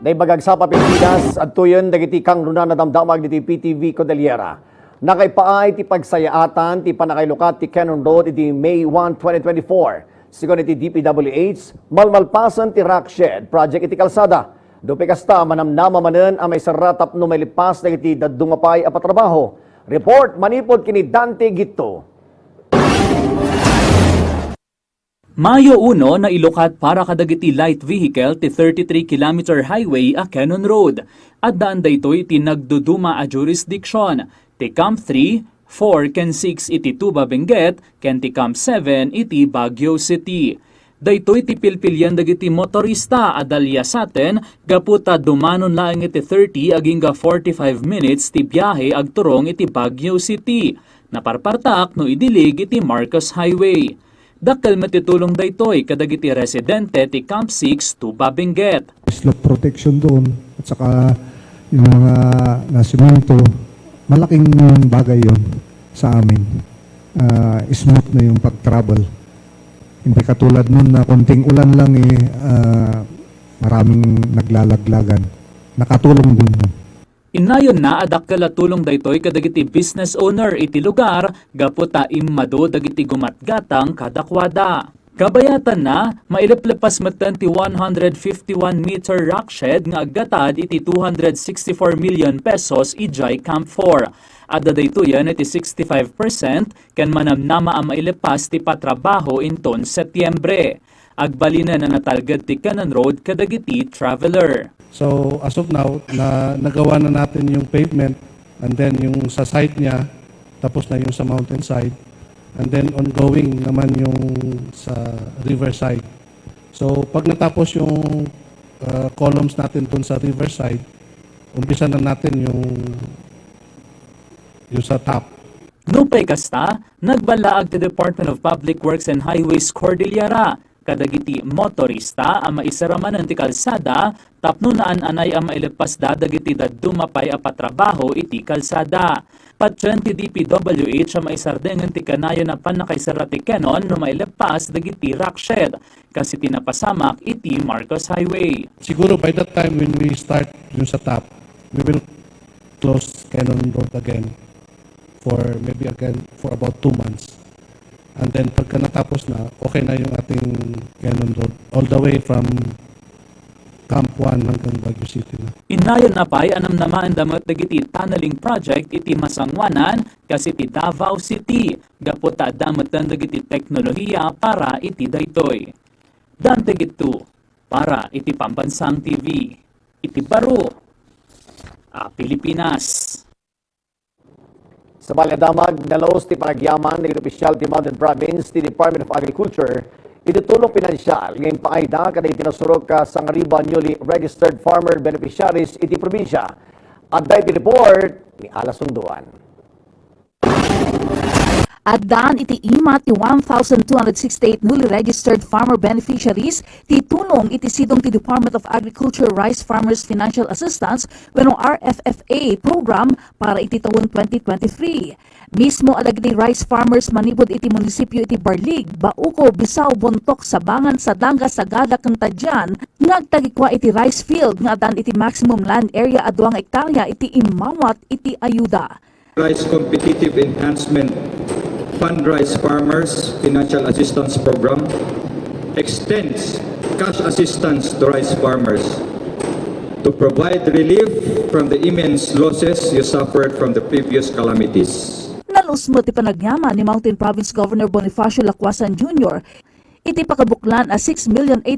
Naibagag sa Pilipinas at tuyon dagiti kang runa na damdamag diti PTV Cordillera. Nakaipaay ti pagsayaatan ti panakailukat ti Cannon Road iti May 1, 2024. Sigon iti DPWH, malmalpasan ti rock shed project iti kalsada. Dupi kasta manamnama manen ang may saratap no may lipas dagiti dadungapay a patrabaho. Report manipod kini Dante Gito. Mayo 1 na ilukat para kadagiti light vehicle ti 33 km highway a Cannon Road. At daan daytoy ti nagduduma a jurisdiction. Ti Camp 3, 4 ken 6 iti Tuba Benguet, ken ti Camp 7 iti Baguio City. Daytoy ti pilpilyan dagiti motorista adalya saten gaputa dumanon laeng iti 30 aging ga 45 minutes ti biyahe agturong iti Baguio City. Naparpartak no idilig iti Marcos Highway. Dakkel matitulong daytoy kadagiti residente ti Camp 6 to Babinget. slope protection doon at saka yung mga na simento, malaking bagay yon sa amin. Ah, smooth na yung pag-travel. Hindi katulad nun na konting ulan lang eh, ah, maraming naglalaglagan. Nakatulong din. Inayon na adakkel at tulong daytoy kadagiti business owner iti lugar gaputa immado dagiti gumatgatang kadakwada. Kabayatan na, mailaplepas matan ti 151 meter rock shed nga aggatad iti 264 million pesos ijay Camp 4. Adda daytoyan iti 65% ken manamnama ang mailepas ti patrabaho inton Setyembre. Agbalina na natalgad ti Cannon Road kadagiti traveler. So as of now, na nagawa na natin yung pavement and then yung sa side niya, tapos na yung sa mountainside. And then ongoing naman yung sa riverside. So pag natapos yung uh, columns natin dun sa riverside, umpisa na natin yung yung sa top. Nupay kasta, nagbalaag ti Department of Public Works and Highways Cordillera. Kadagiti motorista ang maisaramanan ti kalsada, tapno naan anay ang mailepas da dagiti dadumapay a patrabaho iti kalsada. Patren ti DPWH ang maisardengan ti kanayo na panakaisara ti Kenon no mailepas dagiti rockshed, kasi tinapasamak iti Marcos Highway. Siguro by that time when we start yung sa top, we will close Cannon Road again for maybe again for about two months. And then pagka natapos na, okay na yung ating Cannon Road all the way from Camp 1 hanggang Baguio City na. Inayon na pa'y anam naman damot dagiti tunneling project iti masangwanan kasi ti Davao City. Gaputa damot dagiti teknolohiya para iti daytoy. Dante gitu para iti Pambansang TV. Iti baro. A Pilipinas. Sa Balyadamag, nalaos ti panagyaman ng opisyal ti Mountain Province ti Department of Agriculture itutulong pinansyal ngayon paayda kada itinasurok ka sa ngariba newly registered farmer beneficiaries iti probinsya. At dahil report ni Alas Sunduan. At daan iti imat ti 1,268 newly registered farmer beneficiaries ti tulong iti sidong ti Department of Agriculture Rice Farmers Financial Assistance wenno RFFA program para iti taon 2023. Mismo adagdi rice farmers manibod iti munisipyo iti Barlig, Bauco, Bisao, Bontok, Sabangan, Sadanga, Sagada, kang Tadyan, nagtagikwa iti rice field nga adan iti maximum land area aduang ektarya iti imawat iti ayuda. Rice Competitive Enhancement Fund Rice Farmers Financial Assistance Program extends cash assistance to rice farmers to provide relief from the immense losses you suffered from the previous calamities. Nalusmo ti panagyaman ni Mountain Province Governor Bonifacio Lacuasan Jr. Iti pakabuklan a 6,890,000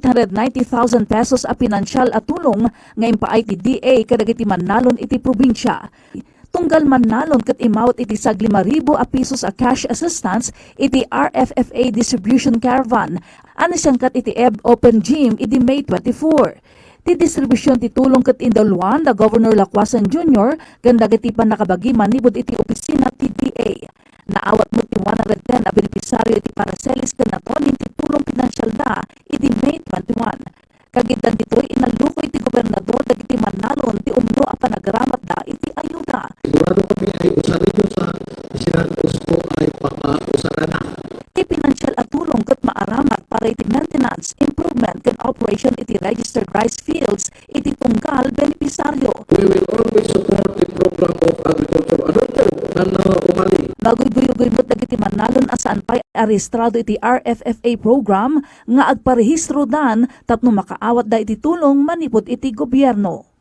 pesos a pinansyal at tulong ngayon pa ay ti DA kadagiti manalon iti probinsya. Tunggal manalon kat imawat iti sag 5,000 a pesos a cash assistance iti RFFA distribution caravan. Ano kat iti EB Open Gym iti May 24 ti distribusyon ti tulong ket indalwan da Governor Lacuasan Jr. ganda gati pa nakabagi manibod iti opisina ti DA. Naawat mo ti 110 a benepisaryo iti Paracelis ken natonin ti tulong pinansyal da iti May 21. Kagitan ditoy inalukoy management and operation iti registered rice fields iti tunggal benepisaryo. We will always support the program of agriculture adopter na umali. Naguyguy-guy mo't dagiti manalon asaan pa'y arestrado iti RFFA program nga agparehistro dan tapno makaawat da iti tulong manipod iti gobyerno.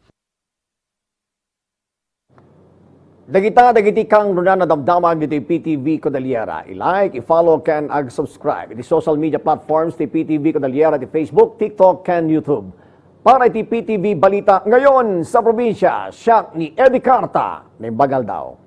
Dagita, dagiti kang runa na damdamag dito PTV Cordillera. I-like, i-follow, can ag-subscribe. Iti social media platforms ti PTV Cordillera, ti Facebook, TikTok, can YouTube. Para iti PTV Balita ngayon sa probinsya, siya ni Eddie Carta, ni Bagal daw.